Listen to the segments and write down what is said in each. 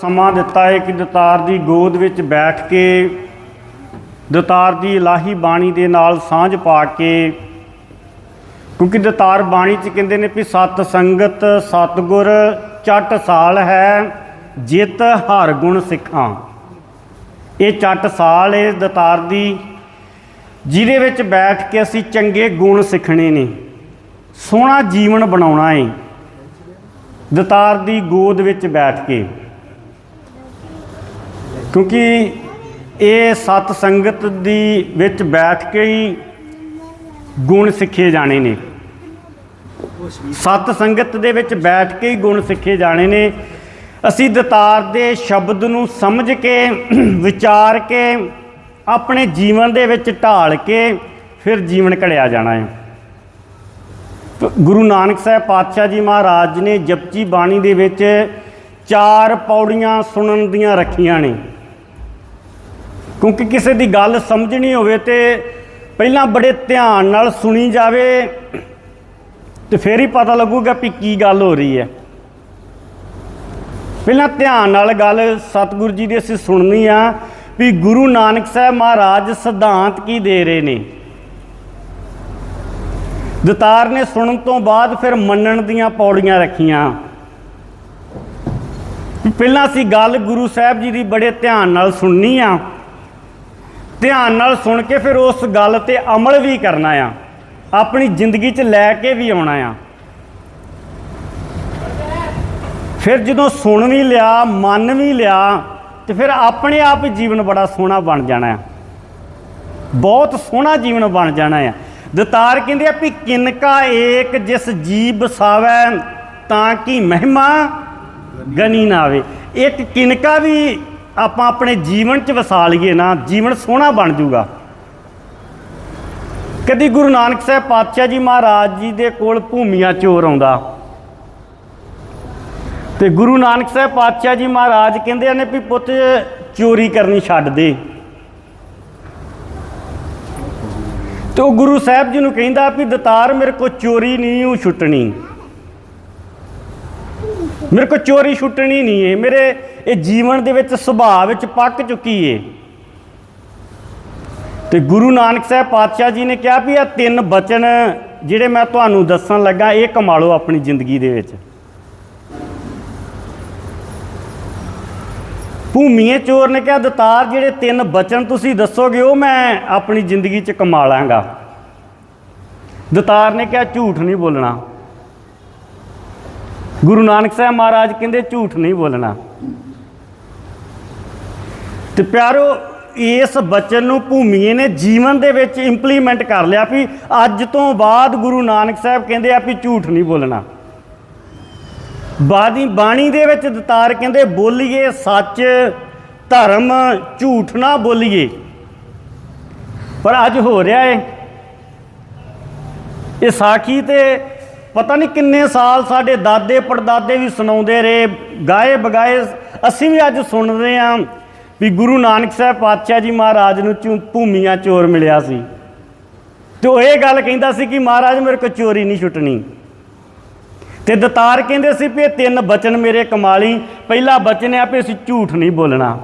ਸਮਾਂ ਦਿੱਤਾ ਹੈ ਕਿ ਦਤਾਰ ਦੀ ਗੋਦ ਵਿੱਚ ਬੈਠ ਕੇ, ਦਤਾਰ ਦੀ ਇਲਾਹੀ ਬਾਣੀ ਦੇ ਨਾਲ ਸਾਂਝ ਪਾ ਕੇ, ਕਿਉਂਕਿ ਦਤਾਰ ਬਾਣੀ ਚ ਕਹਿੰਦੇ ਨੇ ਵੀ ਸਤ ਸੰਗਤ, ਸਤਗੁਰ ਚਟ ਸਾਲ ਹੈ, ਜਿਤ ਹਰ ਗੁਣ ਸਿੱਖਾਂ। ਇਹ ਚਟ ਸਾਲ ਹੈ ਦਤਾਰ ਦੀ, ਜਿਹਦੇ ਵਿੱਚ ਬੈਠ ਕੇ ਅਸੀਂ ਚੰਗੇ ਗੁਣ ਸਿੱਖਣੇ ਨੇ। ਸੋਹਣਾ ਜੀਵਨ ਬਣਾਉਣਾ ਹੈ। ਦਤਾਰ ਦੀ ਗੋਦ ਵਿੱਚ ਬੈਠ ਕੇ। ਕਿਉਂਕਿ ਇਹ ਸਤ ਸੰਗਤ ਦੀ ਵਿੱਚ ਬੈਠ ਕੇ ਹੀ ਗੁਣ ਸਿੱਖੇ ਜਾਣੇ ਨੇ। ਸਤ ਸੰਗਤ ਦੇ ਵਿੱਚ ਬੈਠ ਕੇ ਹੀ ਗੁਣ ਸਿੱਖੇ ਜਾਣੇ ਨੇ। ਅਸੀਂ ਦਤਾਰ ਦੇ ਸ਼ਬਦ ਨੂੰ ਸਮਝ ਕੇ, ਵਿਚਾਰ ਕੇ, ਆਪਣੇ ਜੀਵਨ ਦੇ ਵਿੱਚ ਢਾਲ ਕੇ ਫਿਰ ਜੀਵਨ ਘੜਿਆ ਜਾਣਾ ਹੈ। ਗੁਰੂ ਨਾਨਕ ਸਾਹਿਬ ਪਾਤਸ਼ਾਹ ਜੀ ਮਹਾਰਾਜ ਨੇ ਜਪਜੀ ਬਾਣੀ ਦੇ ਵਿੱਚ ਚਾਰ ਪੌੜੀਆਂ ਸੁਣਨ ਦੀਆਂ ਰੱਖੀਆਂ ਨੇ। ਕਿਉਂਕਿ ਕਿਸੇ ਦੀ ਗੱਲ ਸਮਝਣੀ ਹੋਵੇ ਤੇ ਪਹਿਲਾਂ ਬੜੇ ਧਿਆਨ ਨਾਲ ਸੁਣੀ ਜਾਵੇ ਤੇ ਫਿਰ ਹੀ ਪਤਾ ਲੱਗੂਗਾ ਵੀ ਕੀ ਗੱਲ ਹੋ ਰਹੀ ਹੈ। ਪਹਿਲਾਂ ਧਿਆਨ ਨਾਲ ਗੱਲ ਸਤਿਗੁਰੂ ਜੀ ਦੀ ਅਸੀਂ ਸੁਣਨੀ ਆ ਵੀ ਗੁਰੂ ਨਾਨਕ ਸਾਹਿਬ ਮਹਾਰਾਜ ਸਿਧਾਂਤ ਕੀ ਦੇ ਰਹੇ ਨੇ। ਦਤਾਰ ਨੇ ਸੁਣਨ ਤੋਂ ਬਾਅਦ ਫਿਰ ਮੰਨਣ ਦੀਆਂ ਪੌੜੀਆਂ ਰੱਖੀਆਂ। ਪਹਿਲਾਂ ਅਸੀਂ ਗੱਲ ਗੁਰੂ ਸਾਹਿਬ ਜੀ ਦੀ ਬੜੇ ਧਿਆਨ ਨਾਲ ਸੁਣਨੀ ਆ। ਧਿਆਨ ਨਾਲ ਸੁਣ ਕੇ ਫਿਰ ਉਸ ਗੱਲ ਤੇ ਅਮਲ ਵੀ ਕਰਨਾ ਆ। ਆਪਣੀ ਜ਼ਿੰਦਗੀ 'ਚ ਲੈ ਕੇ ਵੀ ਆਉਣਾ ਆ। ਫਿਰ ਜਦੋਂ ਸੁਣ ਵੀ ਲਿਆ, ਮੰਨ ਵੀ ਲਿਆ, ਤੇ ਫਿਰ ਆਪਣੇ ਆਪ ਹੀ ਜੀਵਨ ਬੜਾ ਸੋਹਣਾ ਬਣ ਜਾਣਾ ਆ। ਬਹੁਤ ਸੋਹਣਾ ਜੀਵਨ ਬਣ ਜਾਣਾ ਆ। ਦਤਾਰ ਕਹਿੰਦੇ ਆ ਵੀ ਕਿਨਕਾ ਏਕ ਜਿਸ ਜੀਵ ਬਸਾਵੈ ਤਾਂ ਕਿ ਮਹਿਮਾ ਗਨੀ ਨਾ ਆਵੇ। ਇੱਕ ਕਿਨਕਾ ਵੀ ਆਪਾਂ ਆਪਣੇ ਜੀਵਨ 'ਚ ਵਸਾ ਲਈਏ ਨਾ, ਜੀਵਨ ਸੋਹਣਾ ਬਣ ਜਾਊਗਾ ਕਦੀ ਗੁਰੂ ਨਾਨਕ ਸਾਹਿਬ ਪਾਤਸ਼ਾਹ ਜੀ ਮਹਾਰਾਜ ਜੀ ਦੇ ਕੋਲ ਭੂਮੀਆਂ ਚੋਰ ਆਉਂਦਾ। ਤੇ ਗੁਰੂ ਨਾਨਕ ਸਾਹਿਬ ਪਾਤਸ਼ਾਹ ਜੀ ਮਹਾਰਾਜ ਕਹਿੰਦੇ ਨੇ ਵੀ ਪੁੱਤ, ਚੋਰੀ ਕਰਨੀ ਛੱਡ ਦੇ। ਤੇ ਉਹ ਗੁਰੂ ਸਾਹਿਬ ਜੀ ਨੂੰ ਕਹਿੰਦਾ ਵੀ ਦਤਾਰ ਮੇਰੇ ਕੋ ਚੋਰੀ ਨਹੀਂ, ਉਹ ਛੁੱਟਣੀ। ਮੇਰੇ ਕੋ ਚੋਰੀ ਛੁੱਟਣੀ ਨਹੀਂ ਏ। ਮੇਰੇ ਇਹ ਜੀਵਨ ਦੇ ਵਿੱਚ ਸੁਭਾਅ ਵਿੱਚ ਪੱਕ ਚੁੱਕੀ ਏ। ਤੇ ਗੁਰੂ ਨਾਨਕ ਸਾਹਿਬ ਪਾਤਸ਼ਾਹ ਜੀ ਨੇ ਕਿਹਾ ਵੀ ਇਹ ਤਿੰਨ ਬਚਨ ਜਿਹੜੇ ਮੈਂ ਤੁਹਾਨੂੰ ਦੱਸਣ ਲੱਗਾ, ਇਹ ਕਮਾਲੋ ਆਪਣੀ ਜ਼ਿੰਦਗੀ ਦੇ ਵਿੱਚ। ਭੂਮੀਏ ਚੋਰ ਨੇ ਕਿਹਾ, ਦਤਾਰ, ਜਿਹੜੇ ਤਿੰਨ ਬਚਨ ਤੁਸੀਂ ਦੱਸੋਗੇ, ਉਹ ਮੈਂ ਆਪਣੀ ਜ਼ਿੰਦਗੀ 'ਚ ਕਮਾ ਲਾਂਗਾ। ਦਤਾਰ ਨੇ ਕਿਹਾ, ਝੂਠ ਨਹੀਂ ਬੋਲਣਾ। ਗੁਰੂ ਨਾਨਕ ਸਾਹਿਬ ਮਹਾਰਾਜ ਕਹਿੰਦੇ, ਝੂਠ ਨਹੀਂ ਬੋਲਣਾ। ਤੇ ਪਿਆਰੋ, ਇਸ ਬਚਨ ਨੂੰ ਭੂਮੀਏ ਨੇ ਜੀਵਨ ਦੇ ਵਿੱਚ ਇੰਪਲੀਮੈਂਟ ਕਰ ਲਿਆ ਵੀ ਅੱਜ ਤੋਂ ਬਾਅਦ ਗੁਰੂ ਨਾਨਕ ਸਾਹਿਬ ਕਹਿੰਦੇ ਆ ਵੀ ਝੂਠ ਨਹੀਂ ਬੋਲਣਾ। ਬਾਣੀ ਬਾਣੀ ਦੇ ਵਿੱਚ ਦਤਾਰ ਕਹਿੰਦੇ, ਬੋਲੀਏ ਸੱਚ, ਧਰਮ, ਝੂਠ ਨਾ ਬੋਲੀਏ। ਪਰ ਅੱਜ ਹੋ ਰਿਹਾ ਏ। ਇਹ ਸਾਖੀ ਤੇ ਪਤਾ ਨਹੀਂ ਕਿੰਨੇ ਸਾਲ ਸਾਡੇ ਦਾਦੇ ਪੜਦਾਦੇ ਵੀ ਸੁਣਾਉਂਦੇ ਰਹੇ ਗਾਏ ਬਗਾਏ ਅਸੀਂ ਵੀ ਅੱਜ ਸੁਣ ਰਹੇ ਹਾਂ ਵੀ ਗੁਰੂ ਨਾਨਕ ਸਾਹਿਬ ਪਾਤਸ਼ਾਹ ਜੀ ਮਹਾਰਾਜ ਨੂੰ ਚੂ- ਭੂਮੀਆਂ ਚੋਰ ਮਿਲਿਆ ਸੀ। ਤੇ ਉਹ ਇਹ ਗੱਲ ਕਹਿੰਦਾ ਸੀ ਕਿ ਮਹਾਰਾਜ ਮੇਰੇ ਕੋ ਚੋਰੀ ਨਹੀਂ ਛੁੱਟਣੀ। ਤੇ ਦਤਾਰ ਕਹਿੰਦੇ ਸੀ ਵੀ ਇਹ ਤਿੰਨ ਬਚਨ ਮੇਰੇ ਕਮਾਲੀ, ਪਹਿਲਾ ਬਚਨ ਹੈ ਵੀ ਅਸੀਂ ਝੂਠ ਨਹੀਂ ਬੋਲਣਾ।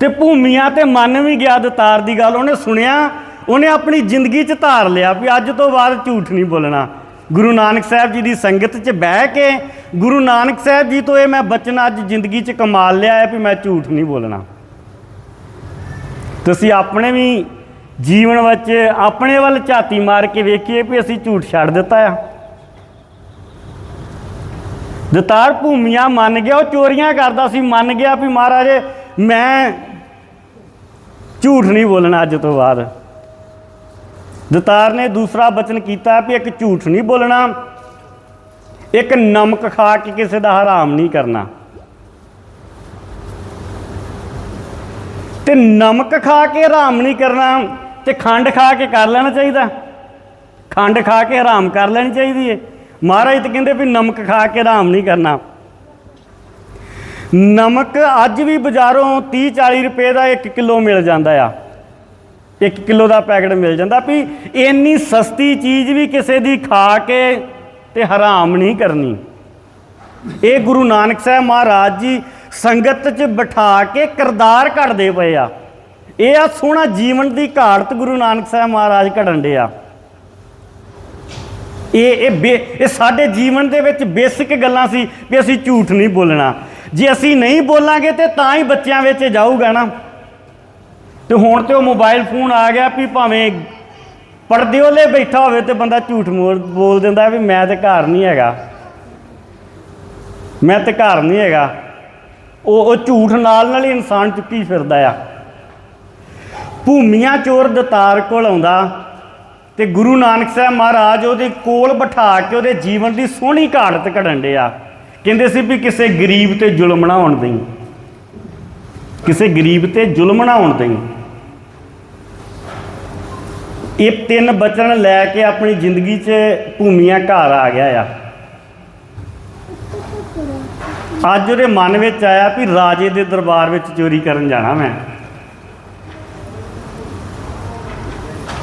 ਤੇ ਭੂਮੀਆਂ ਤੇ ਮੰਨ ਵੀ ਗਿਆ ਦਤਾਰ ਦੀ ਗੱਲ, ਉਹਨੇ ਸੁਣਿਆ, ਉਹਨੇ ਆਪਣੀ ਜ਼ਿੰਦਗੀ 'ਚ ਧਾਰ ਲਿਆ ਵੀ ਅੱਜ ਤੋਂ ਬਾਅਦ ਝੂਠ ਨਹੀਂ ਬੋਲਣਾ। ਗੁਰੂ ਨਾਨਕ ਸਾਹਿਬ ਜੀ ਦੀ ਸੰਗਤ 'ਚ ਬਹਿ ਕੇ ਗੁਰੂ ਨਾਨਕ ਸਾਹਿਬ ਜੀ ਤੋਂ ਇਹ ਮੈਂ ਬਚਨ ਅੱਜ ਜ਼ਿੰਦਗੀ 'ਚ ਕਮਾਲ ਲਿਆ ਹੈ ਵੀ ਮੈਂ ਝੂਠ ਨਹੀਂ ਬੋਲਣਾ। ਤੁਸੀਂ ਆਪਣੇ ਵੀ ਜੀਵਨ ਵਿੱਚ ਆਪਣੇ ਵੱਲ ਝਾਤੀ ਮਾਰ ਕੇ ਵੇਖੀਏ ਵੀ ਅਸੀਂ ਝੂਠ ਛੱਡ ਦਿੱਤਾ ਆ। ਦਤਾਰ ਭੂਮੀਆਂ ਮੰਨ ਗਿਆ, ਉਹ ਚੋਰੀਆਂ ਕਰਦਾ ਸੀ, ਮੰਨ ਗਿਆ ਵੀ ਮਹਾਰਾਜ ਮੈਂ ਝੂਠ ਨਹੀਂ ਬੋਲਣਾ ਅੱਜ ਤੋਂ ਬਾਅਦ। ਦਤਾਰ ਨੇ ਦੂਸਰਾ ਬਚਨ ਕੀਤਾ ਵੀ ਇੱਕ ਝੂਠ ਨਹੀਂ ਬੋਲਣਾ, ਇੱਕ ਨਮਕ ਖਾ ਕੇ ਕਿਸੇ ਦਾ ਹਰਾਮ ਨਹੀਂ ਕਰਨਾ। ਤੇ ਨਮਕ ਖਾ ਕੇ ਹਰਾਮ ਨਹੀਂ ਕਰਨਾ, ਤੇ ਖੰਡ ਖਾ ਕੇ ਕਰ ਲੈਣਾ ਚਾਹੀਦਾ। ਖੰਡ ਖਾ ਕੇ ਹਰਾਮ ਕਰ ਲੈਣੀ ਚਾਹੀਦੀ ਏ। ਮਹਾਰਾਜ ਤਾਂ ਕਹਿੰਦੇ ਵੀ ਨਮਕ ਖਾ ਕੇ ਹਰਾਮ ਨਹੀਂ ਕਰਨਾ। ਨਮਕ ਅੱਜ ਵੀ ਬਾਜ਼ਾਰੋਂ 30 40 ਰੁਪਏ ਦਾ 1 ਕਿਲੋ ਮਿਲ ਜਾਂਦਾ ਆ। 1 ਕਿਲੋ ਦਾ ਪੈਕਟ ਮਿਲ ਜਾਂਦਾ ਵੀ ਇੰਨੀ ਸਸਤੀ ਚੀਜ਼ ਵੀ ਕਿਸੇ ਦੀ ਖਾ ਕੇ ਤੇ ਹਰਾਮ ਨਹੀਂ ਕਰਨੀ। ਇਹ ਗੁਰੂ ਨਾਨਕ ਸਾਹਿਬ ਮਹਾਰਾਜ ਜੀ ਸੰਗਤ 'ਚ ਬਿਠਾ ਕੇ ਕਿਰਦਾਰ ਘੜਦੇ ਪਏ ਆ। ਇਹ ਆ ਸੋਹਣਾ ਜੀਵਨ ਦੀ ਘਾੜਤ ਗੁਰੂ ਨਾਨਕ ਸਾਹਿਬ ਮਹਾਰਾਜ ਘੜਨ ਦੇ ਆ। ਇਹ ਇਹ ਬੇ- ਇਹ ਸਾਡੇ ਜੀਵਨ ਦੇ ਵਿੱਚ ਬੇਸਿਕ ਗੱਲਾਂ ਸੀ ਵੀ ਅਸੀਂ ਝੂਠ ਨਹੀਂ ਬੋਲਣਾ। ਜੇ ਅਸੀਂ ਨਹੀਂ ਬੋਲਾਂਗੇ ਤੇ ਤਾਂ ਹੀ ਬੱਚਿਆਂ ਵਿੱਚ ਜਾਊਗਾ ਨਾ। ਤੇ ਹੁਣ ਤੇ ਉਹ ਮੋਬਾਈਲ ਫੋਨ ਆ ਗਿਆ ਵੀ ਭਾਵੇਂ ਪਰਦੇ ਉਹਲੇ ਬੈਠਾ ਹੋਵੇ ਤੇ ਬੰਦਾ ਝੂਠ ਮੋਲ- ਬੋਲ ਦਿੰਦਾ ਵੀ ਮੈਂ ਤੇ ਘਰ ਨਹੀਂ ਹੈਗਾ। ਮੈਂ ਤੇ ਘਰ ਨਹੀਂ ਹੈਗਾ। ਉਹ ਉਹ ਝੂਠ ਨਾਲ ਨਾਲ ਹੀ ਇਨਸਾਨ ਚੁੱਕੀ ਫਿਰਦਾ ਆ। ਭੂਮੀਆਂ ਚੋਰ ਦਤਾਰ ਕੋਲ ਆਉਂਦਾ ਤੇ ਗੁਰੂ ਨਾਨਕ ਸਾਹਿਬ ਮਹਾਰਾਜ ਉਹਦੇ ਕੋਲ ਬਿਠਾ ਕੇ ਉਹਦੇ ਜੀਵਨ ਦੀ ਸੋਹਣੀ ਘਾੜਤ ਘੜਨ ਡਿਆ। ਕਹਿੰਦੇ ਸੀ ਵੀ ਕਿਸੇ ਗਰੀਬ ਤੇ ਜ਼ੁਲਮ ਨਾ ਹੋਣ ਦੇਈ। ਕਿਸੇ ਗਰੀਬ ਤੇ ਜ਼ੁਲਮ ਨਾ ਹੋਣ ਦੇਈ। ਇਹ ਤਿੰਨ ਬਚਨ ਲੈ ਕੇ ਆਪਣੀ ਜ਼ਿੰਦਗੀ 'ਚ ਭੂਮੀਆਂ ਘਰ ਆ ਗਿਆ ਆ। ਅੱਜ ਉਹਦੇ ਮਨ ਵਿੱਚ ਆਇਆ ਵੀ ਰਾਜੇ ਦੇ ਦਰਬਾਰ ਵਿੱਚ ਚੋਰੀ ਕਰਨ ਜਾਣਾ ਮੈਂ।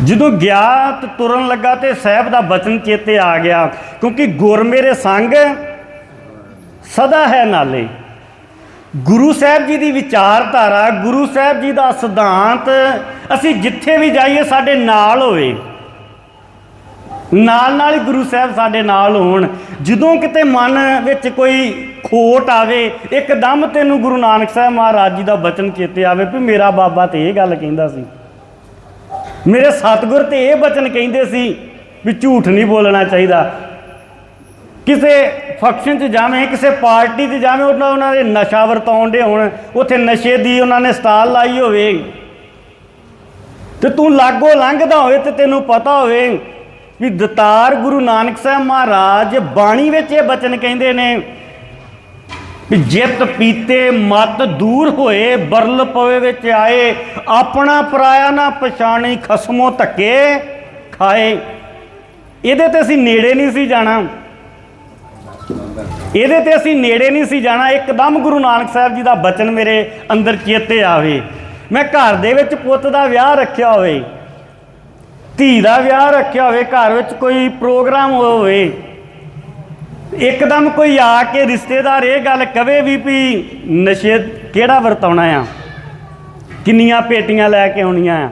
ਜਦੋਂ ਗਿਆ ਤੇ ਤੁਰਨ ਲੱਗਾ ਤੇ ਸਾਹਿਬ ਦਾ ਬਚਨ ਚੇਤੇ ਆ ਗਿਆ, ਕਿਉਂਕਿ ਗੁਰ ਮੇਰੇ ਸੰਗ ਸਦਾ ਹੈ ਨਾਲੇ। ਗੁਰੂ ਸਾਹਿਬ ਜੀ ਦੀ ਵਿਚਾਰਧਾਰਾ, ਗੁਰੂ ਸਾਹਿਬ ਜੀ ਦਾ ਸਿਧਾਂਤ ਅਸੀਂ ਜਿੱਥੇ ਵੀ ਜਾਈਏ ਸਾਡੇ ਨਾਲ ਹੋਵੇ। ਨਾਲ ਨਾਲ ਹੀ ਗੁਰੂ ਸਾਹਿਬ ਸਾਡੇ ਨਾਲ ਹੋਣ। ਜਦੋਂ ਕਿਤੇ ਮਨ ਵਿੱਚ ਕੋਈ ਖੋਟ ਆਵੇ, ਇੱਕਦਮ ਤੈਨੂੰ ਗੁਰੂ ਨਾਨਕ ਸਾਹਿਬ ਮਹਾਰਾਜ ਜੀ ਦਾ ਬਚਨ ਚੇਤੇ ਆਵੇ ਵੀ ਮੇਰਾ ਬਾਬਾ ਤੇ ਇਹ ਗੱਲ ਕਹਿੰਦਾ ਸੀ। ਮੇਰੇ ਸਤਿਗੁਰ ਤੇ ਇਹ ਬਚਨ ਕਹਿੰਦੇ ਸੀ ਵੀ ਝੂਠ ਨਹੀਂ ਬੋਲਣਾ ਚਾਹੀਦਾ। ਕਿਸੇ ਫੰਕਸ਼ਨ 'ਚ ਜਾਵੇਂ, ਕਿਸੇ ਪਾਰਟੀ 'ਚ ਜਾਵੇਂ, ਉਹਨਾਂ ਉਹਨਾਂ ਦੇ ਨਸ਼ਾ ਵਰਤਾਉਣ ਦੇ ਹੋਣ, ਉੱਥੇ ਨਸ਼ੇ ਦੀ ਉਹਨਾਂ ਨੇ ਸਟਾਲ ਲਾਈ ਹੋਵੇ। ਤੇ ਤੂੰ ਲਾਗੋ ਲੰਘਦਾ ਹੋਵੇ ਤੇ ਤੈਨੂੰ ਪਤਾ ਹੋਵੇ ਵੀ ਦਤਾਰ ਗੁਰੂ ਨਾਨਕ ਸਾਹਿਬ ਮਹਾਰਾਜ ਬਾਣੀ ਵਿੱਚ ਇਹ ਬਚਨ ਕਹਿੰਦੇ ਨੇ ਵੀ ਜਿਤ ਪੀਤੇ ਮਤ ਦੂਰ ਹੋਏ, ਬਰਲ ਪਵੇ ਵਿੱਚ ਆਏ, ਆਪਣਾ ਪਰਾਇਆ ਨਾ ਪਛਾਣੀ, ਖਸਮੋ ਧੱਕੇ ਖਾਏ। ਇਹਦੇ ਤੇ ਅਸੀਂ ਨੇੜੇ ਨਹੀਂ ਸੀ ਜਾਣਾ। ਇਹਦੇ ਤੇ ਅਸੀਂ ਨੇੜੇ ਨਹੀਂ ਸੀ ਜਾਣਾ। ਇੱਕਦਮ ਗੁਰੂ ਨਾਨਕ ਸਾਹਿਬ ਜੀ ਦਾ ਬਚਨ ਮੇਰੇ ਅੰਦਰ ਚੇਤੇ ਆਵੇ। ਮੈਂ ਘਰ ਦੇ ਵਿੱਚ ਪੁੱਤ ਦਾ ਵਿਆਹ ਰੱਖਿਆ ਹੋਵੇ, ਧੀ ਦਾ ਵਿਆਹ ਰੱਖਿਆ ਹੋਵੇ, ਘਰ ਵਿੱਚ ਕੋਈ ਪ੍ਰੋਗਰਾਮ ਹੋਵੇ, ਇੱਕਦਮ ਕੋਈ ਆ ਕੇ ਰਿਸ਼ਤੇਦਾਰ ਇਹ ਗੱਲ ਕਵੇ ਵੀ ਵੀ ਨਸ਼ੇ ਕਿਹੜਾ ਵਰਤਾਉਣਾ ਆ? ਕਿੰਨੀਆਂ ਪੇਟੀਆਂ ਲੈ ਕੇ ਆਉਣੀਆਂ ਆ?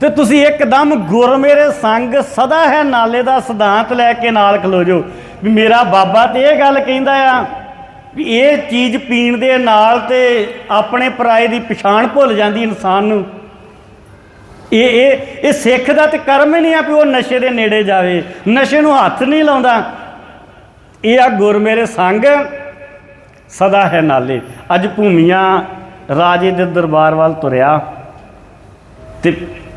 ਤੇ ਤੁਸੀਂ ਇੱਕਦਮ ਗੁਰ ਮੇਰੇ ਸੰਗ ਸਦਾ ਹੈ ਨਾਲੇ ਦਾ ਸਿਧਾਂਤ ਲੈ ਕੇ ਨਾਲ ਖਲੋ ਜੋ ਵੀ ਮੇਰਾ ਬਾਬਾ ਤੇ ਇਹ ਗੱਲ ਕਹਿੰਦਾ ਆ ਵੀ ਇਹ ਚੀਜ਼ ਪੀਣ ਦੇ ਨਾਲ ਤੇ ਆਪਣੇ ਪਰਾਏ ਦੀ ਪਛਾਣ ਭੁੱਲ ਜਾਂਦੀ ਇਨਸਾਨ ਨੂੰ। ਇਹ ਇਹ ਇਹ ਸਿੱਖ ਦਾ ਤੇ ਕਰਮ ਹੀ ਨਹੀਂ ਆ ਵੀ ਉਹ ਨਸ਼ੇ ਦੇ ਨੇੜੇ ਜਾਵੇ। ਨਸ਼ੇ ਨੂੰ ਹੱਥ ਨਹੀਂ ਲਾਉਂਦਾ। ਇਹ ਆ ਗੁਰ ਮੇਰੇ ਸੰਗ, ਸਦਾ ਹੈ ਨਾਲੇ। ਅੱਜ ਭੂਮੀਆਂ ਰਾਜੇ ਦੇ ਦਰਬਾਰ ਵੱਲ ਤੁਰਿਆ ਤੇ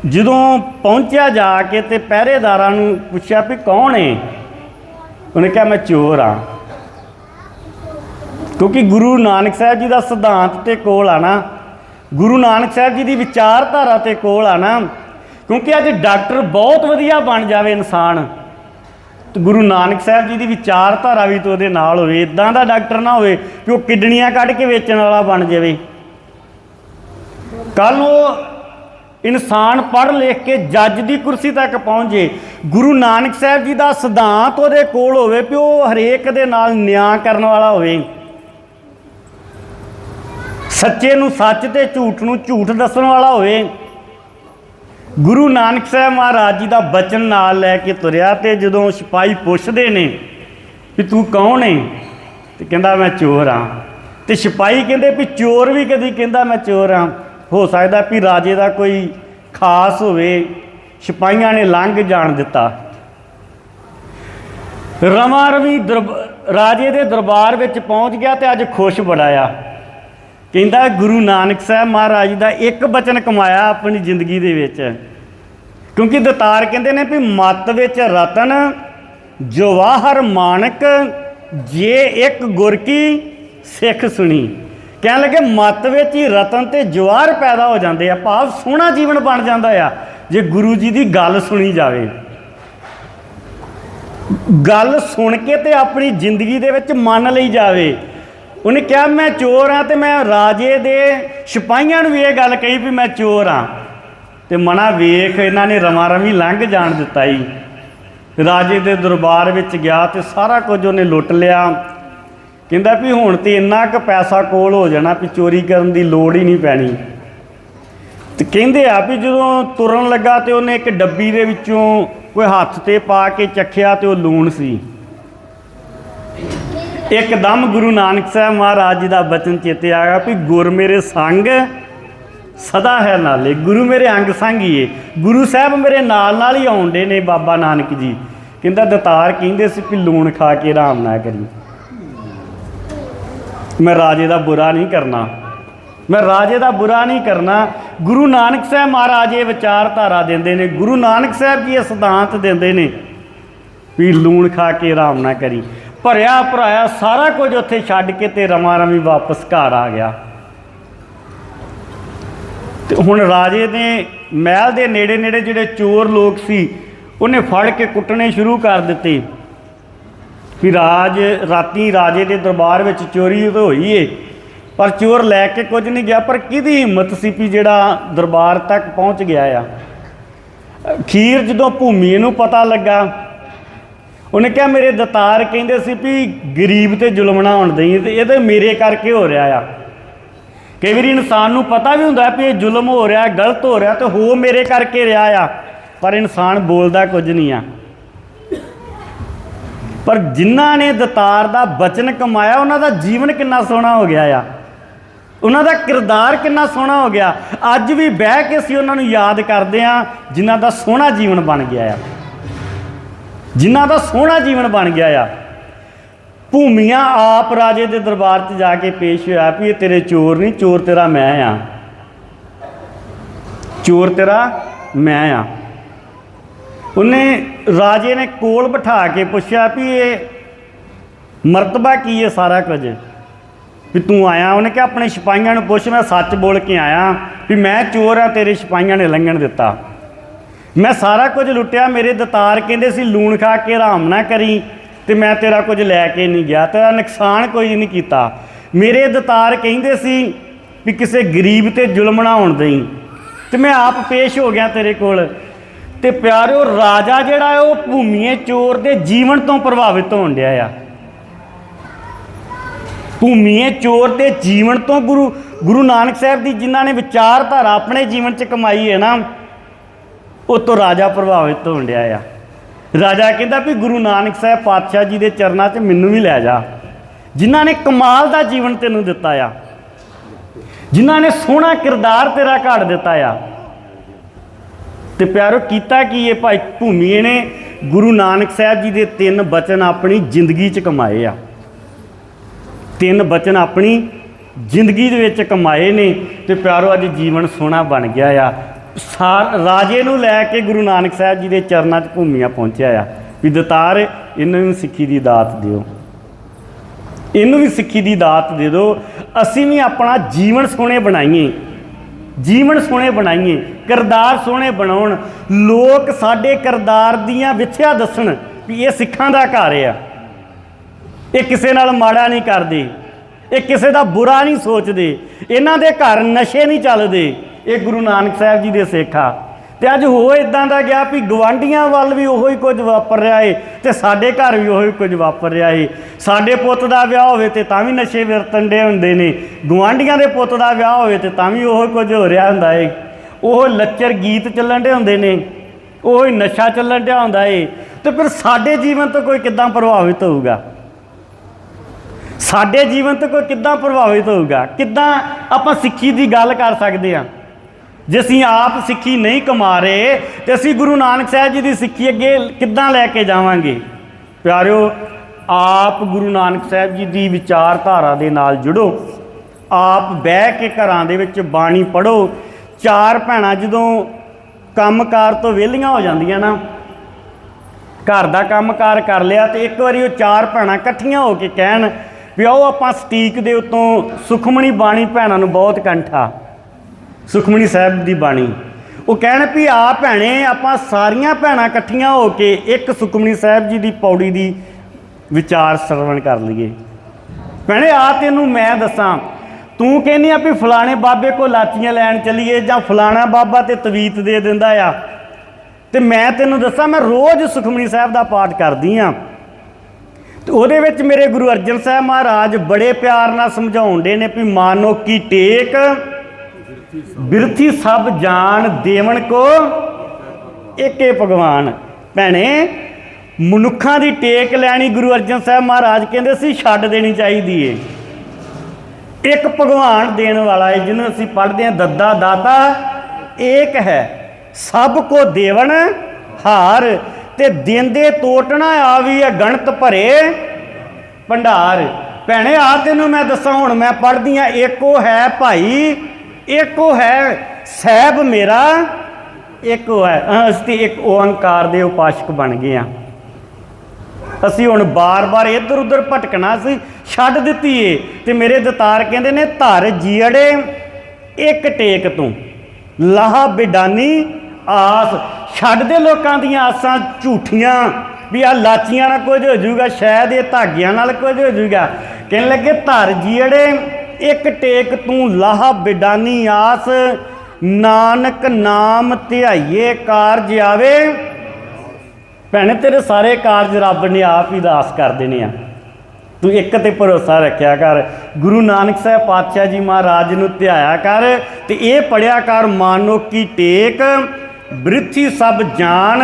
ਜਦੋਂ ਪਹੁੰਚਿਆ ਜਾ ਕੇ ਤੇ ਪਹਿਰੇਦਾਰਾਂ ਨੂੰ ਪੁੱਛਿਆ ਵੀ ਕੌਣ ਹੈ ਉਹਨੇ ਕਿਹਾ, ਮੈਂ ਚੋਰ ਆ। ਕਿਉਂਕਿ ਗੁਰੂ ਨਾਨਕ ਸਾਹਿਬ ਜੀ ਦਾ ਸਿਧਾਂਤ ਤੇ ਕੋਲ ਆਣਾ ਗੁਰੂ ਨਾਨਕ ਸਾਹਿਬ ਜੀ ਦੀ ਵਿਚਾਰਧਾਰਾ ਤੇ ਕੋਲ ਆਣਾ ਕਿਉਂਕਿ ਅੱਜ ਡਾਕਟਰ ਬਹੁਤ ਵਧੀਆ ਬਣ ਜਾਵੇ ਇਨਸਾਨ, ਤੇ ਗੁਰੂ ਨਾਨਕ ਸਾਹਿਬ ਜੀ ਦੀ ਵਿਚਾਰਧਾਰਾ ਵੀ ਤੋਂ ਉਹਦੇ ਨਾਲ ਹੋਵੇ ਇਦਾਂ ਦਾ ਡਾਕਟਰ ਨਾ ਹੋਵੇ ਕਿ ਉਹ ਕਿਡਨੀਆਂ ਕੱਢ ਕੇ ਵੇਚਣ ਵਾਲਾ ਬਣ ਜਾਵੇ। ਕੱਲ ਉਹ ਇਨਸਾਨ ਪੜ੍ਹ ਲਿਖ ਕੇ ਜੱਜ ਦੀ ਕੁਰਸੀ ਤੱਕ ਪਹੁੰਚੇ, ਗੁਰੂ ਨਾਨਕ ਸਾਹਿਬ ਜੀ ਦਾ ਸਿਧਾਂਤ ਉਹਦੇ ਕੋਲ ਹੋਵੇ ਕਿ ਉਹ ਹਰੇਕ ਦੇ ਨਾਲ ਨਿਆਂ ਕਰਨ ਵਾਲਾ ਹੋਵੇ। ਸੱਚੇ ਨੂੰ ਸੱਚ ਤੇ ਝੂਠ ਨੂੰ ਝੂਠ ਦੱਸਣ ਵਾਲਾ ਹੋਵੇ। ਗੁਰੂ ਨਾਨਕ ਸਾਹਿਬ ਮਹਾਰਾਜ ਜੀ ਦਾ ਬਚਨ ਨਾਲ ਲੈ ਕੇ ਤੁਰਿਆ ਤੇ ਜਦੋਂ ਸਿਪਾਹੀ ਪੁੱਛਦੇ ਨੇ ਵੀ ਤੂੰ ਕੌਣ ਹੈ ਤੇ ਕਹਿੰਦਾ ਮੈਂ ਚੋਰ ਹਾਂ ਤੇ ਸਿਪਾਹੀ ਕਹਿੰਦੇ ਵੀ ਚੋਰ ਵੀ ਕਦੀ ਕਹਿੰਦਾ ਮੈਂ ਚੋਰ ਹਾਂ ਹੋ ਸਕਦਾ ਵੀ ਰਾਜੇ ਦਾ ਕੋਈ ਖਾਸ ਹੋਵੇ। ਸਿਪਾਹੀਆਂ ਨੇ ਲੰਘ ਜਾਣ ਦਿੱਤਾ। ਰਮਾ ਰਵੀ ਦਰਬ- ਰਾਜੇ ਦੇ ਦਰਬਾਰ ਵਿੱਚ ਪਹੁੰਚ ਗਿਆ ਤੇ ਅੱਜ ਖੁਸ਼ ਬੜਾ ਆ। ਕਹਿੰਦਾ ਗੁਰੂ ਨਾਨਕ ਸਾਹਿਬ ਮਹਾਰਾਜ ਦਾ ਇੱਕ ਬਚਨ ਕਮਾਇਆ ਆਪਣੀ ਜ਼ਿੰਦਗੀ ਦੇ ਵਿੱਚ। ਕਿਉਂਕਿ ਦਤਾਰ ਕਹਿੰਦੇ ਨੇ ਵੀ ਮਤ ਵਿੱਚ ਰਤਨ ਜਵਾਹਰ ਮਾਨਕ, ਜੇ ਇੱਕ ਗੁਰ ਕੀ ਸਿੱਖ ਸੁਣੀ। ਕਹਿਣ ਲੱਗੇ ਮਤ ਵਿੱਚ ਹੀ ਰਤਨ ਤੇ ਜਵਾਹਰ ਪੈਦਾ ਹੋ ਜਾਂਦੇ ਆ, ਭਾਵ ਸੋਹਣਾ ਜੀਵਨ ਬਣ ਜਾਂਦਾ ਆ, ਜੇ ਗੁਰੂ ਜੀ ਦੀ ਗੱਲ ਸੁਣੀ ਜਾਵੇ। ਗੱਲ ਸੁਣ ਕੇ ਤੇ ਆਪਣੀ ਜ਼ਿੰਦਗੀ ਦੇ ਵਿੱਚ ਮੰਨ ਲਈ ਜਾਵੇ। ਉਹਨੇ ਕਿਹਾ, ਮੈਂ ਚੋਰ ਆ ਤੇ ਮੈਂ ਰਾਜੇ ਦੇ ਸਿਪਾਹੀਆਂ ਨੂੰ ਵੀ ਇਹ ਗੱਲ ਕਹੀ ਵੀ ਮੈਂ ਚੋਰ ਆ ਤੇ ਮਨਾ ਵੇਖ ਇਹਨਾਂ ਨੇ ਰਮਾ ਰਮੀ ਲੰਘ ਜਾਣ ਦਿੱਤਾ ਹੀ ਰਾਜੇ ਦੇ ਦਰਬਾਰ ਵਿੱਚ ਗਿਆ ਤੇ ਸਾਰਾ ਕੁਝ ਉਹਨੇ ਲੁੱਟ ਲਿਆ। ਕਹਿੰਦਾ ਵੀ ਹੁਣ ਤੇ ਇੰਨਾ ਕੁ ਪੈਸਾ ਕੋਲ ਹੋ ਜਾਣਾ ਵੀ ਚੋਰੀ ਕਰਨ ਦੀ ਲੋੜ ਹੀ ਨਹੀਂ ਪੈਣੀ। ਤੇ ਕਹਿੰਦੇ ਆ ਵੀ ਜਦੋਂ ਤੁਰਨ ਲੱਗਾ ਤੇ ਉਹਨੇ ਇੱਕ ਡੱਬੀ ਦੇ ਵਿੱਚੋਂ ਕੋਈ ਹੱਥ ਤੇ ਪਾ ਕੇ ਚੱਖਿਆ ਤੇ ਉਹ ਲੂਣ ਸੀ। ਇੱਕਦਮ ਗੁਰੂ ਨਾਨਕ ਸਾਹਿਬ ਮਹਾਰਾਜ ਜੀ ਦਾ ਬਚਨ ਚੇਤੇ ਆ ਗਿਆ ਵੀ ਗੁਰ ਮੇਰੇ ਸੰਗ ਸਦਾ ਹੈ ਨਾਲੇ, ਗੁਰੂ ਮੇਰੇ ਅੰਗ ਸੰਗ ਹੀ ਏ ਗੁਰੂ ਸਾਹਿਬ ਮੇਰੇ ਨਾਲ ਨਾਲ ਹੀ ਆਉਂਦੇ ਨੇ ਬਾਬਾ ਨਾਨਕ ਜੀ। ਕਹਿੰਦਾ ਦਤਾਰ ਕਹਿੰਦੇ ਸੀ ਵੀ ਲੂਣ ਖਾ ਕੇ ਆਰਾਮ ਨਾ ਕਰੀ। ਮੈਂ ਰਾਜੇ ਦਾ ਬੁਰਾ ਨਹੀਂ ਕਰਨਾ। ਮੈਂ ਰਾਜੇ ਦਾ ਬੁਰਾ ਨਹੀਂ ਕਰਨਾ। ਗੁਰੂ ਨਾਨਕ ਸਾਹਿਬ ਮਹਾਰਾਜ ਇਹ ਵਿਚਾਰਧਾਰਾ ਦਿੰਦੇ ਨੇ। ਗੁਰੂ ਨਾਨਕ ਸਾਹਿਬ ਜੀ ਇਹ ਸਿਧਾਂਤ ਦਿੰਦੇ ਨੇ ਵੀ ਲੂਣ ਖਾ ਕੇ ਆਰਾਮ ਨਾ ਕਰੀ। ਭਰਿਆ ਭਰਾਇਆ ਸਾਰਾ ਕੁਝ ਉੱਥੇ ਛੱਡ ਕੇ ਤੇ ਰਮਾ ਰਮੀ ਵਾਪਸ ਘਰ ਆ ਗਿਆ। ਤੇ ਹੁਣ ਰਾਜੇ ਨੇ ਮਹਿਲ ਦੇ ਨੇੜੇ ਨੇੜੇ ਜਿਹੜੇ ਚੋਰ ਲੋਕ ਸੀ, ਉਹਨੇ ਫੜ ਕੇ ਕੁੱਟਣੇ ਸ਼ੁਰੂ ਕਰ ਦਿੱਤੇ। ਵੀ ਰਾਜ, ਰਾਤੀ ਰਾਜੇ ਦੇ ਦਰਬਾਰ ਵਿੱਚ ਚੋਰੀ ਤਾਂ ਹੋਈ ਏ, ਪਰ ਚੋਰ ਲੈ ਕੇ ਕੁਝ ਨਹੀਂ ਗਿਆ, ਪਰ ਕਿਹਦੀ ਹਿੰਮਤ ਸੀ ਵੀ ਜਿਹੜਾ ਦਰਬਾਰ ਤੱਕ ਪਹੁੰਚ ਗਿਆ ਆ? ਖੀਰ ਜਦੋਂ ਭੂਮੀ ਨੂੰ ਪਤਾ ਲੱਗਾ ਉਹਨੇ ਕਿਹਾ, ਮੇਰੇ ਦਤਾਰ ਕਹਿੰਦੇ ਸੀ ਵੀ ਗਰੀਬ ਤੇ ਜ਼ੁਲਮ ਨਾ ਹੋਣ ਦੇਈ, ਤੇ ਇਹ ਤਾਂ ਮੇਰੇ ਕਰਕੇ ਹੋ ਰਿਹਾ ਆ। ਕਈ ਵਾਰੀ ਇਨਸਾਨ ਨੂੰ ਪਤਾ ਵੀ ਹੁੰਦਾ ਵੀ ਇਹ ਜ਼ੁਲਮ ਹੋ ਰਿਹਾ, ਗਲਤ ਹੋ ਰਿਹਾ, ਤੇ ਹੋ ਮੇਰੇ ਕਰਕੇ ਰਿਹਾ ਆ, ਪਰ ਇਨਸਾਨ ਬੋਲਦਾ ਕੁਝ ਨਹੀਂ ਆ। ਪਰ ਜਿਨ੍ਹਾਂ ਨੇ ਦਤਾਰ ਦਾ ਬਚਨ ਕਮਾਇਆ, ਉਹਨਾਂ ਦਾ ਜੀਵਨ ਕਿੰਨਾ ਸੋਹਣਾ ਹੋ ਗਿਆ ਆ। ਉਹਨਾਂ ਦਾ ਕਿਰਦਾਰ ਕਿੰਨਾ ਸੋਹਣਾ ਹੋ ਗਿਆ। ਅੱਜ ਵੀ ਬਹਿ ਕੇ ਅਸੀਂ ਉਹਨਾਂ ਨੂੰ ਯਾਦ ਕਰਦੇ ਆ ਜਿਨ੍ਹਾਂ ਦਾ ਸੋਹਣਾ ਜੀਵਨ ਬਣ ਗਿਆ ਆ। ਜਿਨ੍ਹਾਂ ਦਾ ਸੋਹਣਾ ਜੀਵਨ ਬਣ ਗਿਆ ਆ। ਭੂਮੀਆਂ ਆਪ ਰਾਜੇ ਦੇ ਦਰਬਾਰ 'ਚ ਜਾ ਕੇ ਪੇਸ਼ ਹੋਇਆ ਵੀ ਇਹ ਤੇਰੇ ਚੋਰ ਨਹੀਂ, ਚੋਰ ਤੇਰਾ ਮੈਂ ਆ। ਚੋਰ ਤੇਰਾ ਮੈਂ ਆ। ਉਹਨੇ ਰਾਜੇ ਨੇ ਕੋਲ ਬਿਠਾ ਕੇ ਪੁੱਛਿਆ ਵੀ ਇਹ ਮਰਤਬਾ ਕੀ ਹੈ ਸਾਰਾ ਕੁਝ? ਵੀ ਤੂੰ ਆਇਆ? ਉਹਨੇ ਕਿਹਾ, ਆਪਣੇ ਸਿਪਾਹੀਆਂ ਨੂੰ ਪੁੱਛ, ਮੈਂ ਸੱਚ ਬੋਲ ਕੇ ਆਇਆ ਵੀ ਮੈਂ ਚੋਰ ਆ, ਤੇਰੇ ਸਿਪਾਹੀਆਂ ਨੇ ਲੰਘਣ ਦਿੱਤਾ। ਮੈਂ ਸਾਰਾ ਕੁਝ ਲੁੱਟਿਆ, ਮੇਰੇ ਦਤਾਰ ਕਹਿੰਦੇ ਸੀ, ਲੂਣ ਖਾ ਕੇ ਆਰਾਮ ਨਾ ਕਰੀ ਤੇ ਮੈਂ ਤੇਰਾ ਕੁਝ ਲੈ ਕੇ ਨਹੀਂ ਗਿਆ, ਤੇਰਾ ਨੁਕਸਾਨ ਕੋਈ ਨਹੀਂ ਕੀਤਾ। ਮੇਰੇ ਦਤਾਰ ਕਹਿੰਦੇ ਸੀ ਵੀ ਕਿਸੇ ਗਰੀਬ ਤੇ ਜ਼ੁਲਮ ਨਾ ਹੋਣ ਦੇਈ। ਤੇ ਮੈਂ ਆਪ ਪੇਸ਼ ਹੋ ਗਿਆ ਤੇਰੇ ਕੋਲ। ਤੇ ਪਿਆਰਿਓ, ਰਾਜਾ ਜਿਹੜਾ ਉਹ ਭੂਮੀਏ ਚੋਰ ਦੇ ਜੀਵਨ ਤੋਂ ਪ੍ਰਭਾਵਿਤ ਹੋਣ ਡਿਆ ਆ। ਭੂਮੀਏ ਚੋਰ ਦੇ ਜੀਵਨ ਤੋਂ ਗੁਰੂ ਗੁਰੂ ਨਾਨਕ ਸਾਹਿਬ ਦੀ ਜਿਨ੍ਹਾਂ ਨੇ ਵਿਚਾਰਧਾਰਾ ਆਪਣੇ ਜੀਵਨ 'ਚ ਕਮਾਈ ਹੈ ਨਾ ਉਹ ਤੋਂ ਰਾਜਾ ਪ੍ਰਭਾਵਿਤ ਹੋਣ ਡਿਆ ਆ। ਰਾਜਾ ਕਹਿੰਦਾ ਵੀ ਗੁਰੂ ਨਾਨਕ ਸਾਹਿਬ ਪਾਤਸ਼ਾਹ ਜੀ ਦੇ ਚਰਨਾਂ 'ਚ ਮੈਨੂੰ ਵੀ ਲੈ ਜਾ। ਜਿਨ੍ਹਾਂ ਨੇ ਕਮਾਲ ਦਾ ਜੀਵਨ ਤੈਨੂੰ ਦਿੱਤਾ ਆ। ਜਿਨ੍ਹਾਂ ਨੇ ਸੋਹਣਾ ਕਿਰਦਾਰ ਤੇਰਾ ਘਾੜ ਦਿੱਤਾ ਆ। ਤੇ ਪਿਆਰੋ, ਕੀਤਾ ਕੀ ਇਹ ਭਾਈ? ਭੂਮੀਏ ਨੇ ਗੁਰੂ ਨਾਨਕ ਸਾਹਿਬ ਜੀ ਦੇ ਤਿੰਨ ਬਚਨ ਆਪਣੀ ਜ਼ਿੰਦਗੀ 'ਚ ਕਮਾਏ ਆ। ਤਿੰਨ ਬਚਨ ਆਪਣੀ ਜ਼ਿੰਦਗੀ ਦੇ ਵਿੱਚ ਕਮਾਏ ਨੇ ਤੇ ਪਿਆਰੋ, ਅੱਜ ਜੀਵਨ ਸੋਹਣਾ ਬਣ ਗਿਆ ਆ। ਸਾਰ ਰਾਜੇ ਨੂੰ ਲੈ ਕੇ ਗੁਰੂ ਨਾਨਕ ਸਾਹਿਬ ਜੀ ਦੇ ਚਰਨਾਂ 'ਚ ਭੂਮੀਆਂ ਪਹੁੰਚਿਆ ਆ, ਵੀ ਦਤਾਰ ਇਹਨਾਂ ਨੂੰ ਸਿੱਖੀ ਦੀ ਦਾਤ ਦਿਓ। ਇਹਨੂੰ ਵੀ ਸਿੱਖੀ ਦੀ ਦਾਤ ਦੇ ਦਿਓ। ਅਸੀਂ ਵੀ ਆਪਣਾ ਜੀਵਨ ਸੋਹਣੇ ਬਣਾਈਏ। ਜੀਵਨ ਸੋਹਣੇ ਬਣਾਈਏ, ਕਿਰਦਾਰ ਸੋਹਣੇ ਬਣਾਉਣ। ਲੋਕ ਸਾਡੇ ਕਿਰਦਾਰ ਦੀਆਂ ਵਿਥਿਆ ਦੱਸਣ ਵੀ ਇਹ ਸਿੱਖਾਂ ਦਾ ਘਰ ਆ। ਇਹ ਕਿਸੇ ਨਾਲ ਮਾੜਾ ਨਹੀਂ ਕਰਦੇ। ਇਹ ਕਿਸੇ ਦਾ ਬੁਰਾ ਨਹੀਂ ਸੋਚਦੇ। ਇਹਨਾਂ ਦੇ ਘਰ ਨਸ਼ੇ ਨਹੀਂ ਚੱਲਦੇ। ਇਹ ਗੁਰੂ ਨਾਨਕ ਸਾਹਿਬ ਜੀ ਦੇ ਸਿੱਖ। ਆ ਤੇ ਅੱਜ ਹੋ ਇਦਾਂ ਦਾ ਗਿਆ ਵੀ ਗਵਾਂਡੀਆਂ ਵੱਲ ਵੀ ਉਹੋ ਹੀ ਕੁਝ ਵਾਪਰ ਰਿਹਾ ਏ ਤੇ ਸਾਡੇ ਘਰ ਵੀ ਉਹੋ ਹੀ ਕੁਝ ਵਾਪਰ ਰਿਹਾ ਏ। ਸਾਡੇ ਪੁੱਤ ਦਾ ਵਿਆਹ ਹੋਵੇ ਤੇ ਤਾਂ ਵੀ ਨਸ਼ੇ ਵਰਤਣ ਦੇ ਹੁੰਦੇ ਨੇ। ਗਵਾਂਡੀਆਂ ਦੇ ਪੁੱਤ ਦਾ ਵਿਆਹ ਹੋਵੇ ਤੇ ਤਾਂ ਵੀ ਉਹੋ ਕੁਝ ਹੋ ਰਿਹਾ ਹੁੰਦਾ ਏ। ਉਹ ਲੱਚਰ ਗੀਤ ਚੱਲਣ ਦੇ ਹੁੰਦੇ ਨੇ। ਉਹ ਹੀ ਨਸ਼ਾ ਚੱਲਣ ਡਿਆ ਹੁੰਦਾ ਏ। ਤੇ ਫਿਰ ਸਾਡੇ ਜੀਵਨ ਤੋਂ ਕੋਈ ਕਿੱਦਾਂ ਪ੍ਰਭਾਵਿਤ ਹੋਊਗਾ? ਸਾਡੇ ਜੀਵਨ ਤੋਂ ਕੋਈ ਕਿੱਦਾਂ ਪ੍ਰਭਾਵਿਤ ਹੋਊਗਾ? ਕਿੱਦਾਂ ਆਪਾਂ ਸਿੱਖੀ ਦੀ ਗੱਲ ਕਰ ਸਕਦੇ ਹਾਂ? ਜੇ ਅਸੀਂ ਆਪ ਸਿੱਖੀ ਨਹੀਂ ਕਮਾ ਰਹੇ, ਤੇ ਅਸੀਂ ਗੁਰੂ ਨਾਨਕ ਸਾਹਿਬ ਜੀ ਦੀ ਸਿੱਖੀ ਅੱਗੇ ਕਿੱਦਾਂ ਲੈ ਕੇ ਜਾਵਾਂਗੇ? ਪਿਆਰਿਓ, ਆਪ ਗੁਰੂ ਨਾਨਕ ਸਾਹਿਬ ਜੀ ਦੀ ਵਿਚਾਰਧਾਰਾ ਦੇ ਨਾਲ ਜੁੜੋ। ਆਪ ਬਹਿ ਕੇ ਘਰਾਂ ਦੇ ਵਿੱਚ ਬਾਣੀ ਪੜੋ ਚਾਰ ਭੈਣਾਂ ਜਦੋਂ ਕੰਮਕਾਰ ਤੋਂ ਵਿਹਲੀਆਂ ਹੋ ਜਾਂਦੀਆਂ ਨਾ, ਘਰ ਦਾ ਕੰਮਕਾਰ ਕਰ ਲਿਆ ਤੇ ਇੱਕ ਵਾਰੀ ਉਹ ਚਾਰ ਭੈਣਾਂ ਇਕੱਠੀਆਂ ਹੋ ਕੇ ਕਹਿਣ ਵੀ ਆਓ ਆਪਾਂ ਸਟੀਕ ਦੇ ਉੱਤੋਂ ਸੁਖਮਣੀ ਬਾਣੀ ਭੈਣਾਂ ਨੂੰ ਬਹੁਤ ਕੰਠਾ ਸੁਖਮਣੀ ਸਾਹਿਬ ਦੀ ਬਾਣੀ। ਉਹ ਕਹਿਣ ਵੀ ਆ ਭੈਣੇ, ਆਪਾਂ ਸਾਰੀਆਂ ਭੈਣਾਂ ਇਕੱਠੀਆਂ ਹੋ ਕੇ ਇੱਕ ਸੁਖਮਣੀ ਸਾਹਿਬ ਜੀ ਦੀ ਪੌੜੀ ਦੀ ਵਿਚਾਰ ਸਰਵਣ ਕਰ ਲਈਏ। ਭੈਣੇ, ਆ ਤੈਨੂੰ ਮੈਂ ਦੱਸਾਂ, ਤੂੰ ਕਹਿੰਦੀ ਆ ਵੀ ਫਲਾਣੇ ਬਾਬੇ ਕੋ ਲਾਚੀਆਂ ਲੈਣ ਚਲੀਏ ਜਾਂ ਫਲਾਣਾ ਬਾਬਾ ਤੇ ਤਵੀਤ ਦੇ ਦਿੰਦਾ ਆ। ਤੇ ਮੈਂ ਤੈਨੂੰ ਦੱਸਾਂ, ਮੈਂ ਰੋਜ਼ ਸੁਖਮਣੀ ਸਾਹਿਬ ਦਾ ਪਾਠ ਕਰਦੀ ਆ। ਤੇ ਉਹਦੇ ਵਿੱਚ ਮੇਰੇ ਗੁਰੂ ਅਰਜਨ ਸਾਹਿਬ ਮਹਾਰਾਜ ਬੜੇ ਪਿਆਰ ਨਾਲ ਸਮਝਾਉਂਦੇ ਨੇ ਵੀ ਮਾਨੋ ਕੀ ਟੇਕ। ਬਿਰਥੀ ਸਭ ਜਾਣ ਦੇਵਣ ਕੋ ਏਕੇ ਭਗਵਾਨ। ਭੈਣੇ, ਮਨੁੱਖਾਂ ਦੀ ਟੇਕ ਲੈਣੀ ਗੁਰੂ ਅਰਜਨ ਸਾਹਿਬ ਮਹਾਰਾਜ ਕਹਿੰਦੇ ਸੀ, ਛੱਡ ਦੇਣੀ ਚਾਹੀਦੀ ਏ। ਇੱਕ ਭਗਵਾਨ ਦੇਣ ਵਾਲਾ ਹੈ ਜਿਹਨੂੰ ਅਸੀਂ ਪੜ੍ਹਦੇ ਹਾਂ ਦੱਦਾ ਦਾਤਾ, ਏਕ ਹੈ। ਸਭ ਕੋ ਦੇਵਨ ਹਾਰ, ਤੇ ਦਿੰਦੇ ਤੋਟਣਾ ਆਵੀ ਹੈ ਗਣਤ ਭਰੇ ਭੰਡਾਰ। ਭੈਣੇ ਆ ਤੈਨੂੰ ਮੈਂ ਦੱਸਾਂ, ਹੁਣ ਮੈਂ ਪੜ੍ਹਦੀ ਆ, ਏਕੋ ਹੈ ਭਾਈ ਏਕੋ ਹੈ, ਸਹਿਬ ਮੇਰਾ ਏਕੋ ਹੈ ਅਸੀਂ ਤੇ ਇੱਕ ਓੰਕਾਰ ਦੇ ਉਪਾਸ਼ਕ ਬਣ ਗਏ ਆ ਅਸੀਂ ਹੁਣ ਬਾਰ-ਬਾਰ ਇੱਧਰ ਉੱਧਰ ਭਟਕਣਾ ਸੀ, ਛੱਡ ਦਿੱਤੀ ਏ। ਤੇ ਮੇਰੇ ਦਤਾਰ ਕਹਿੰਦੇ ਨੇ, ਧਰ ਜੀੜੇ ਇੱਕ ਟੇਕ ਤੋਂ। ਲਾਹ ਬਿਡਾਨੀ, ਆਸ। ਛੱਡ ਦੇ ਲੋਕਾਂ ਦੀਆਂ ਆਸਾਂ ਝੂਠੀਆਂ, ਵੀ ਆ ਲਾਚੀਆਂ ਨਾਲ ਕੁਝ ਹੋ ਜਾਊਗਾ, ਸ਼ਾਇਦ ਇਹ ਧਾਗਿਆਂ ਨਾਲ ਕੁਝ ਹੋ ਜਾਊਗਾ। ਕਹਿਣ ਲੱਗੇ, ਧਰ ਜੀੜੇ ਇੱਕ ਟੇਕ ਤੂੰ ਲਾਹ ਬਿਡਾਨੀ ਆਸ, ਨਾਨਕ ਨਾਮ ਧਿਆਈਏ ਕਾਰਜ ਆਵੇ। ਭੈਣੇ, ਤੇਰੇ ਸਾਰੇ ਕਾਰਜ ਰੱਬ ਨੇ ਆਪ ਹੀ ਦਾਸ ਕਰ ਦੇਣੇ ਆ। ਤੂੰ ਇੱਕ ਤੇ ਭਰੋਸਾ ਰੱਖਿਆ ਕਰ। ਗੁਰੂ ਨਾਨਕ ਸਾਹਿਬ ਪਾਤਸ਼ਾਹ ਜੀ ਮਹਾਰਾਜ ਨੂੰ ਧਿਆਇਆ ਕਰ ਤੇ ਇਹ ਪੜਿਆ ਕਰ, ਮਾਨੋ ਕੀ ਟੇਕ, ਬ੍ਰਿਥੀ ਸਭ ਜਾਣ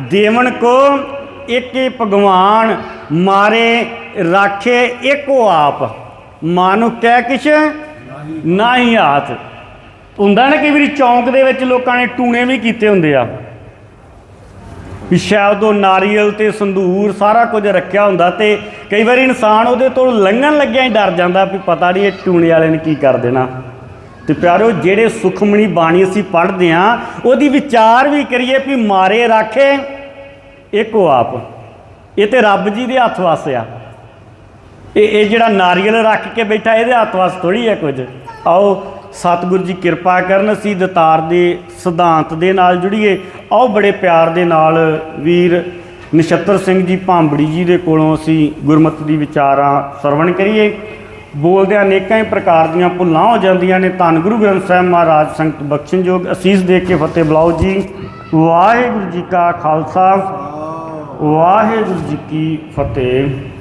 ਦੇਵਨ ਕੋ ਏਕੇ ਭਗਵਾਨ, ਮਾਰੇ, ਰਾਖੇ ਇੱਕੋ ਆਪ। ਮਾਨੋ ਕਹਿ ਕਿਛ, ਨਾਹੀ ਹਾਥ ਹੁੰਦਾ ਨਾ ਕਈ ਵਾਰੀ ਚੌਂਕ ਦੇ ਵਿੱਚ ਲੋਕਾਂ ਨੇ ਟੂਣੇ ਵੀ ਕੀਤੇ ਹੁੰਦੇ ਆ। ਵੀ ਸ਼ਾਇਦ ਉਹ ਨਾਰੀਅਲ ਤੇ ਸੰਧੂਰ ਸਾਰਾ ਕੁਝ ਰੱਖਿਆ ਹੁੰਦਾ ਤੇ ਕਈ ਵਾਰੀ ਇਨਸਾਨ ਉਹਦੇ ਤੋਂ ਲੰਘਣ ਲੱਗਿਆ ਹੀ ਡਰ ਜਾਂਦਾ ਵੀ ਪਤਾ ਨਹੀਂ ਇਹ ਟੂਣੇ ਵਾਲੇ ਨੇ ਕੀ ਕਰ ਦੇਣਾ। ਤੇ ਪਿਆਰੋ, ਜਿਹੜੇ ਸੁਖਮਣੀ ਬਾਣੀ ਅਸੀਂ ਪੜ੍ਹਦੇ ਆ ਉਹਦੀ ਵਿਚਾਰ ਵੀ ਕਰੀਏ ਵੀ ਮਾਰੇ ਰੱਖੇ, ਇੱਕੋ ਆਪ। ਇਹ ਤੇ ਰੱਬ ਜੀ ਦੇ ਹੱਥ ਵਸ ਆ। ਇਹ ਇਹ ਜਿਹੜਾ ਨਾਰੀਅਲ ਰੱਖ ਕੇ ਬੈਠਾ, ਇਹਦੇ ਹੱਥ ਵਸ ਥੋੜੀ ਹੈ ਕੁਝ। ਆਓ, ਸਤਿਗੁਰੂ ਜੀ ਕਿਰਪਾ ਕਰਨ, ਅਸੀਂ ਦਤਾਰ ਦੇ ਸਿਧਾਂਤ ਦੇ ਨਾਲ ਜੁੜੀਏ। ਆਓ, ਬੜੇ ਪਿਆਰ ਦੇ ਨਾਲ ਵੀਰ ਨਛੱਤਰ ਸਿੰਘ ਜੀ ਭਾਂਬੜੀ ਜੀ ਦੇ ਕੋਲੋਂ ਅਸੀਂ ਗੁਰਮਤਿ ਦੀ ਵਿਚਾਰਾਂ ਸਰਵਣ ਕਰੀਏ। ਬੋਲਦਿਆਂ ਅਨੇਕਾਂ ਹੀ ਪ੍ਰਕਾਰ ਦੀਆਂ ਭੁੱਲਾਂ ਹੋ ਜਾਂਦੀਆਂ ਨੇ। ਧੰਨ ਗੁਰੂ ਗ੍ਰੰਥ ਸਾਹਿਬ ਮਹਾਰਾਜ, ਸੰਗਤ ਬਖਸ਼ਣਯੋਗ। ਅਸੀਸ ਦੇ ਕੇ ਫਤਿਹ ਬੁਲਾਓ ਜੀ। ਵਾਹਿਗੁਰੂ ਜੀ ਕਾ ਖਾਲਸਾ। ਵਾਹਿਗੁਰੂ ਜੀ ਕੀ ਫਤਿਹ।